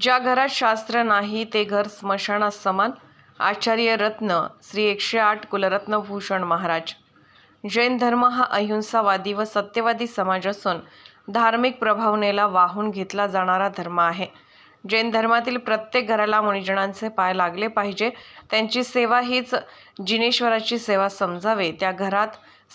ज्या घरात शास्त्र नाही ते घर स्मशानास समान. आचार्य रत्न श्री एकशे आठ कुलरत्न भूषण महाराज. जैन धर्म हा अहिंसावादी व सत्यवादी समाज असून धार्मिक प्रभावनेला वाहून घेतला जाणारा धर्म आहे. जैन धर्मातील प्रत्येक घराला मुनिजनांचे पाय लागले पाहिजे. त्यांची सेवा हीच जिनेश्वराची सेवा समजावे. त्या घरात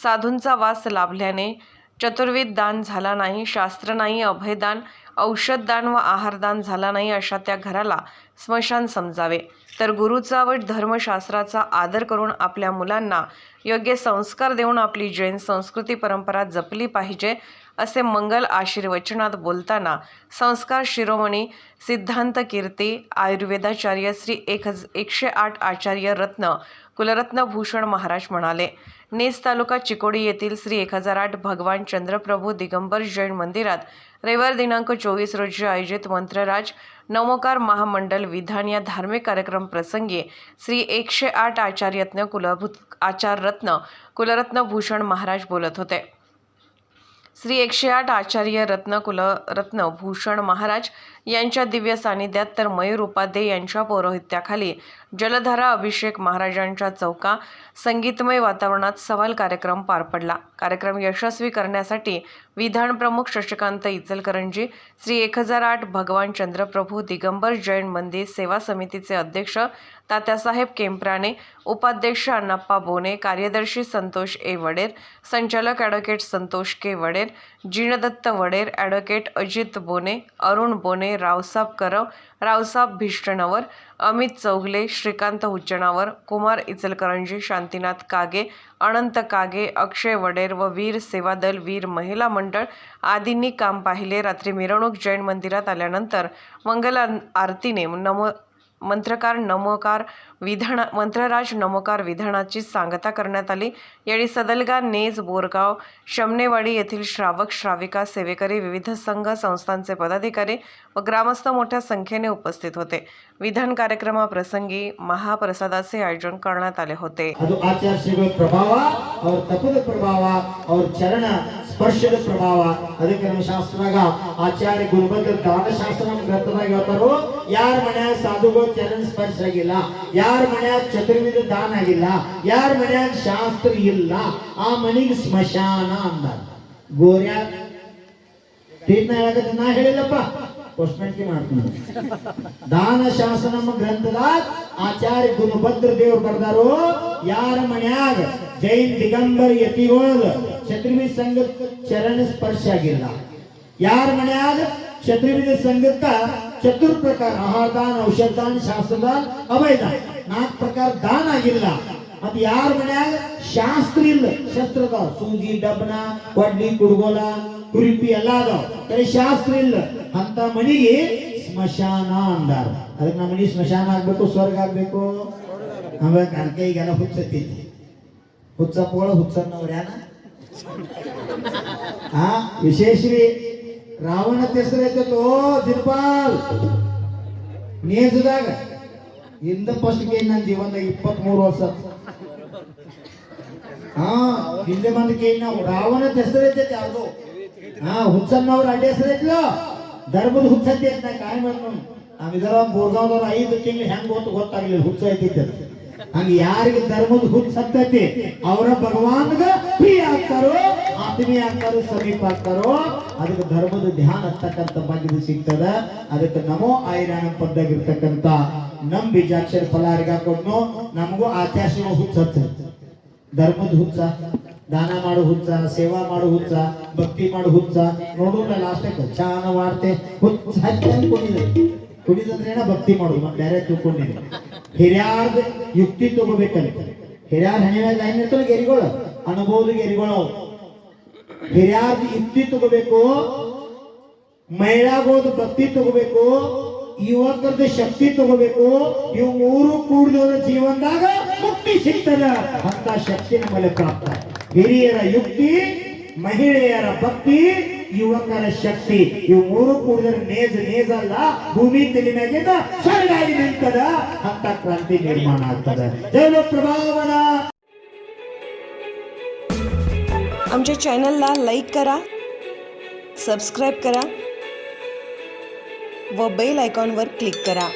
साधूंचा वास लाभल्याने चतुर्विध दान झाला नाही शास्त्र नाही अभयदान औषधदान व आहारदान झाला नाही अशा त्या घराला स्मशान समजावे. तर गुरुचा व धर्मशास्त्राचा आदर करून आपल्या मुलांना योग्य संस्कार देऊन आपली जैन संस्कृती परंपरा जपली पाहिजे असे मंगल आशीर्वचनात बोलताना संस्कार शिरोमणी सिद्धांत कीर्ती आयुर्वेदाचार्य श्री एक हज एकशे आठ आचार्य रत्न कुलरत्न भूषण महाराज म्हणाले नेस तालुका चिकोडी येथील श्री एक हजार आठ भगवान चंद्रप्रभू दिगंबर जैन मंदिरात रविवार दिनांक चोवीस रोजी आयोजित मंत्रराज नवोकार महामंडल विधान या धार्मिक कार्यक्रम प्रसंगी श्री एकशे आठ आचार्यत्न कुलभूत आचार्यरत्न कुलरत्न भूषण महाराज बोलत होते. श्री एकशे आठ आचार्य रत्न कुलरत्न भूषण महाराज यांच्या दिव्य सानिध्यात तर मयूर उपाध्ये यांच्या पौरोहित्याखाली जलधारा अभिषेक महाराजांच्या चौका संगीतमय वातावरणात सवाल कार्यक्रम पार पडला. कार्यक्रम यशस्वी करण्यासाठी विधान प्रमुख शशिकांत इचलकरंजी श्री एक हजार आठ भगवान चंद्रप्रभू दिगंबर जैन मंदिर सेवा समितीचे अध्यक्ष तात्यासाहेब केंपराने उपाध्यक्ष अण्णाप्पा बोने कार्यदर्शी संतोष ए वडेर संचालक advocate Santosh K Vader Jinadatta Vader advocate Ajit Bone Arun Bone Raosab करव रावसाब भिष्टणवर अमित चौगले श्रीकांत हुच्चणावर कुमार इचलकरंजी शांतीनाथ कागे अनंत कागे अक्षय वडेर व वीर सेवा दल वीर महिला मंडळ आदींनी काम पाहिले. रात्री मिरवणूक जैन मंदिरात आल्यानंतर मंगल आरतीने नमो मंत्रकार नमोकार विधान मंत्रराज नमोकार विधानाची सांगता करण्यात आली. यावेळी सदलगा नेज बोरगाव शमनेवाडी येथील श्रावक श्राविका सेवेकरी विविध संघ संस्थांचे पदाधिकारी व ग्रामस्थ मोठ्या संख्येने उपस्थित होते. विधान कार्यक्रमाप्रसंगी महाप्रसादाचे आयोजन करण्यात आले होते. ಸ್ಪರ್ಶದ ಪ್ರಭಾವ. ಅದಕ್ಕೆ ನಮ್ಮ ಶಾಸ್ತ್ರದಾಗ ಆಚಾರ್ಯ ಗುರುಬಂಧ ದಾನ ಶಾಸ್ತ್ರ ನಮ್ಮ ಗ್ರಂಥದಾಗ ಹೇಳ್ತಾರೋ, ಯಾರ ಮನ್ಯಾಗ ಸಾಧುಗಳು ಚರಣ ಸ್ಪರ್ಶ ಆಗಿಲ್ಲ, ಯಾರ ಮನ್ಯಾಗ ಚತುರ್ವಿಧ ದಾನ ಆಗಿಲ್ಲ, ಯಾರ ಮನ್ಯಾಗ ಶಾಸ್ತ್ರ ಇಲ್ಲ, ಆ ಮನೆಗೆ ಸ್ಮಶಾನ ಅಂದ ಗೋರ್ಯಾ ಹೇಳಕತ್ತ ನಾ ಹೇಳಿಲ್ಲಪ್ಪ. ಪೋಸ್ಟ್ಮೆಂಟ್ಗೆ ಮಾಡ್ತೀನಿ ದಾನ ಶಾಸನ ಗ್ರಂಥದಾಗ ಆಚಾರ್ಯ ಗುರುಭದ್ರ ದೇವ್ರು ಬರ್ದಾರು, ಯಾರ ಮನ್ಯಾಗ ಜೈನ್ ದಿಗಂಬರ್ ಯತಿಗೋಳದ ಛತ್ರವಿಧ ಸಂಗತ ಚರಣ ಸ್ಪರ್ಶ ಆಗಿಲ್ಲ. ಯಾರ ಮನೆಯಾದ ಛತ್ರವಿಧ ಸಂಘಕ್ಕ ಚತುರ್ ಪ್ರಕಾರ ಆಹಾರ, ದಾನ, ಔಷಧ, ದಾನ ಶಾಸ್ತ್ರದಾನ ಅಭಯದಾನ ನಾಲ್ಕು ಪ್ರಕಾರ ದಾನ ಆಗಿಲ್ಲ. ಮತ್ ಯಾರ ಮನ್ಯಾಗ ಶಾಸ್ತ್ರ ಇಲ್ಲ. ಶಸ್ತ್ರ ಅದಾವ. ಸೂಜಿ ಡಬ್ನ ಕೊಡ್ಲಿ ಕುಡ್ಗೋಲ, ಕುರಿಪಿ ಎಲ್ಲ ಅದಾವ. ಶಾಸ್ತ್ರ ಇಲ್ಲ. ಅಂತ ಮನಿಗೆ ಸ್ಮಶಾನ ಅಂದಾರ. ಅದಕ್ಕೆ ನಮ್ಮ ಮನಿ ಸ್ಮಶಾನ ಆಗ್ಬೇಕು, ಸ್ವರ್ಗ ಆಗ್ಬೇಕು. ಆಮೇಲೆ ಅದಕ್ಕೆ ಈಗೆಲ್ಲ ಹುಚ್ಚತ್ತೈತಿ ಹುಚ್ಚಪ್ಪಗಳು ಹುಚ್ಚನ್ನವ್ರ ಯಾನ ಆ ವಿಶೇಷರಿ ರಾವಣ ಹೆಸರೈತೋ ದಿಲ್ಪಾಲ್. ನೇಜದಾಗ ಇಂದ ಫಸ್ಟ್ಗೆ ನನ್ನ ಜೀವನದಾಗ ಇಪ್ಪತ್ತ್ ಮೂರು ವರ್ಷ. ಹಾ ಹಿಂದೆ ಬಂದ ಕೇಳಿ ನಾವು ರಾವಣ ಹೆಸರೈತೈತಿ ಯಾರ್ದು? ಹಾ ಹುಚ್ಚನ್ನವ್ರ ಅಡ್ಡ ಹೆಸರೈತ್ಲ ಧರ್ಮದ ಹುಚ್ಚತ್ತೆ ಅಂತ ಕಾಯ್ ಮಾಡ್ನು ನಾವ್ ಇದರ ಬೋರ್ಗಾವ್ದವ್ರ ಐದು ತಿಂಗಳು ಹೆಂಗ್ ಗೊತ್ತು ಗೊತ್ತಾಗ್ಲಿಲ್ಲ, ಹುಚ್ಚ ಐತೈತಿ ಹಂಗ ಯಾರಿಗೆ ಧರ್ಮದ ಹುಚ್ಚ ಹತ್ತೈತಿ ಅವರ ಭಗವಾನ್ಗ ಪ್ರಿಯ ಆಗ್ತಾರೋ, ಆತ್ಮೀಯ ಆಗ್ತಾರೋ, ಸಮೀಪ ಆಗ್ತಾರೋ, ಅದಕ್ಕೆ ಧರ್ಮದ ಧ್ಯಾನ ಅಂತಕ್ಕಂಥ ಭಾಗ್ಯದ ಸಿಗ್ತದ. ಅದಕ್ಕೆ ನಮೋ ಐರಾಣ ಪದ್ದಾಗಿರ್ತಕ್ಕಂಥ ನಮ್ ಬೀಜಾಕ್ಷರ ಫಲಾರಿಗ ಹಾಕೊಂಡು ನಮಗೂ ಆಚಾರ್ಯ ಹುಚ್ಚ ಧರ್ಮದ ಹುಚ್ಚ, ದಾನ ಮಾಡು ಹುಚ್ಚ, ಸೇವಾ ಮಾಡು ಹುಚ್ಚ, ಭಕ್ತಿ ಮಾಡು ಹುಚ್ಚ ನೋಡೋಣ ಲಾಸ್ಟ್ ಚಾನ ವಾರ್ತೆ ಹುಚ್ಚ ಹಚ್ಚಿ ಕುಡಿದಂದ್ರೆ ಭಕ್ತಿ ಮಾಡೋದು? ಬೇರೆ ತಿಳ್ಕೊಂಡಿದ್ದೆ ಹಿರಿಯಾರ್ದ ಯುಕ್ತಿ ತಗೋಬೇಕಲ್ಲ ಹಿರಿಯಾರ ಹಣಿಯಾಗ ಲೈನ್ ಇರ್ತಲ್ಲ ಗೆರಿಗಳು ಅನುಭವದ ಗೆರಿಗಳು. ಹಿರಿಯಾರ್ದ ಯುಕ್ತಿ ತಗೋಬೇಕು, ಮಹಿಳಾಗೋದ ಭಕ್ತಿ ತಗೋಬೇಕು, ಯುವಕರದ ಶಕ್ತಿ ತಗೋಬೇಕು, ಇವು ಮೂರು ಕೂಡಿದವರ ಜೀವನದಾಗ ಮುಕ್ತಿ ಸಿಗ್ತದ ಅಂತ ಶಕ್ತಿ ನಮ್ಮಲ್ಲಿ ಪ್ರಾಪ್ತ ಹಿರಿಯರ ಯುಕ್ತಿ, ಮಹಿಳೆಯರ ಭಕ್ತಿ ಯುವಕರ ಶಕ್ತಿ ಇವು ಮೂರು ಕೂಡಿದ್ರೆ ನೇಜ್ ನೇಜ್ ಅಲ್ಲ ಭೂಮಿ ತಲೆ ಮ್ಯಾಗಿಂದ ಸರಿಯಾಗಿ ನಿಂತದ ಅಂತ ಕ್ರಾಂತಿ ನಿರ್ಮಾಣ ಆಗ್ತದ ಜೈವ ಪ್ರಭಾವನ आमच्या चॅनलला लाईक करा सबस्क्राईब करा व बेल आयकॉनवर क्लिक करा